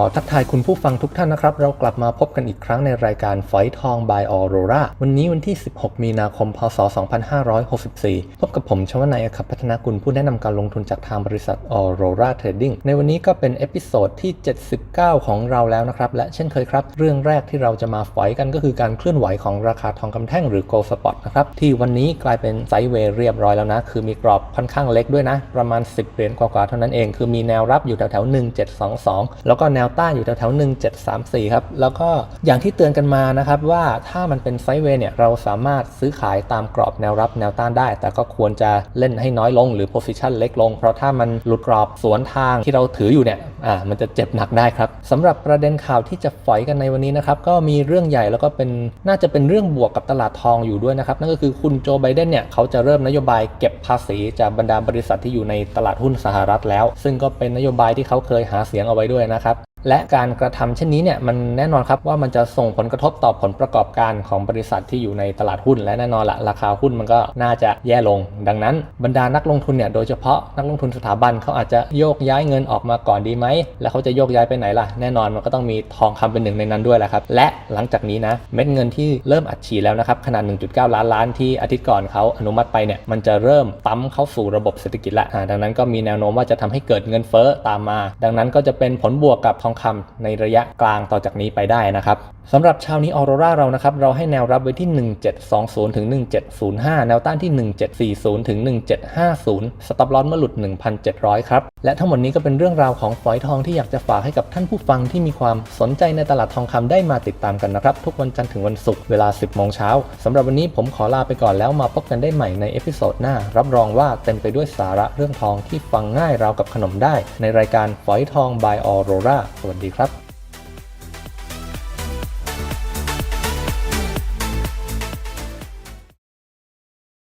อทักทายคุณผู้ฟังทุกท่านนะครับ เรากลับมาพบกันอีกครั้งในรายการฝอยทอง by Aurora วันนี้วันที่ 16 มีนาคม พศ 2564 พบกับผมชวนายอคับพัฒนากุลผู้แนะนำการลงทุนจากทางบริษัท Aurora Trading ในวันนี้ก็เป็นเอพิโซดที่ 79 ของเราแล้วนะครับ และเช่นเคยครับ เรื่องแรกที่เราจะมาฝอยกันก็คือการเคลื่อนไหวของราคาทองคำแท่งหรือ Gold Spot นะครับที่วันนี้กลายเป็นไซด์เวย์เรียบร้อยแล้วนะ คือมีกรอบค่อนข้างเล็กด้วยนะ ประมาณ 10 เหรียญกว่าๆเท่านั้นเอง คือมีแนวรับอยู่แถวๆ1722 แล้วก็แนวต้านอยู่แถวๆ1734 ครับ แล้วก็อย่างที่เตือนกันมานะครับว่าถ้ามันเป็นไซด์เวย์เนี่ยเราสามารถซื้อขายตามกรอบแนวรับแนวต้านได้ แต่ก็ควรจะเล่นให้น้อยลงหรือ position เล็กลง เพราะถ้ามันหลุดกรอบสวนทางที่เราถืออยู่เนี่ยอ่ามันจะเจ็บหนักได้ครับสำหรับประเด็นข่าวที่จะฝอยกันในวันนี้นะครับก็มีเรื่องใหญ่แล้วก็เป็นน่าจะเป็นเรื่องบวกกับตลาดทองอยู่ด้วยนะครับนั่นก็คือคุณโจไบเดนเนี่ยเขาจะเริ่มนโยบายเก็บภาษีจากบรรดาบริษัทที่อยู่ในตลาดหุ้นสหรัฐแล้ว ซึ่งก็เป็นนโยบายที่เขาเคยหาเสียงเอาไว้ด้วยนะครับและการกระทำเช่นนี้เนี่ยมันแน่นอนครับว่ามันจะส่งผลกระทบต่อผลประกอบการของบริษัทที่อยู่ในตลาดหุ้น และแน่นอนละราคาหุ้นมันก็น่าจะแย่ลง ดังนั้นบรรดานักลงทุนเนี่ยโดยเฉพาะนักลงทุนสถาบันเขาอาจจะโยกย้ายเงินออกมาก่อนดีไหม แล้วเขาจะโยกย้ายไปไหนล่ะ แน่นอนมันก็ต้องมีทองคำเป็นหนึ่งในนั้นด้วยแหละครับ และหลังจากนี้นะเม็ดเงินที่เริ่มอัดฉีดแล้วนะครับขนาด 1.9 ล้านล้านที่อาทิตย์ก่อนเขาอนุมัติไปเนี่ยมันจะเริ่มปั๊มเข้าสู่ระบบเศรษฐกิจละดังนั้นก็มีแนวโน้มว่าจะทำให้เกิดเงินเฟ้อตามมา ดังนั้นก็จะเป็นผลบวกกับทองคำในระยะกลางต่อจากนี้ไปได้นะครับสำหรับเชาวนี้ออโรราเรานะครับเราให้แนวรับไว้ที่ 1720 ถึง 1705 แนวต้านที่ 1740 ถึง 1750 สต็อปลอสเมื่อหลุด 1,700 ครับ และทั้งหมดนี้ก็เป็นเรื่องราวของฝอยทองที่อยากจะฝากให้กับท่านผู้ฟังที่มีความสนใจในตลาดทองคำได้มาติดตามกันนะครับ ทุกวันจันทร์ถึงวันศุกร์เวลา 10 โมงเช้าสำหรับวันนี้ผมขอลาไปก่อนแล้วมาพบกันได้ใหม่ในเอพิโซดหน้า รับรองว่าเต็มไปด้วยสาระเรื่องทองที่ฟังง่ายราวกับขนมได้ ในรายการฝอยทอง by Aurora สวัสดีครับ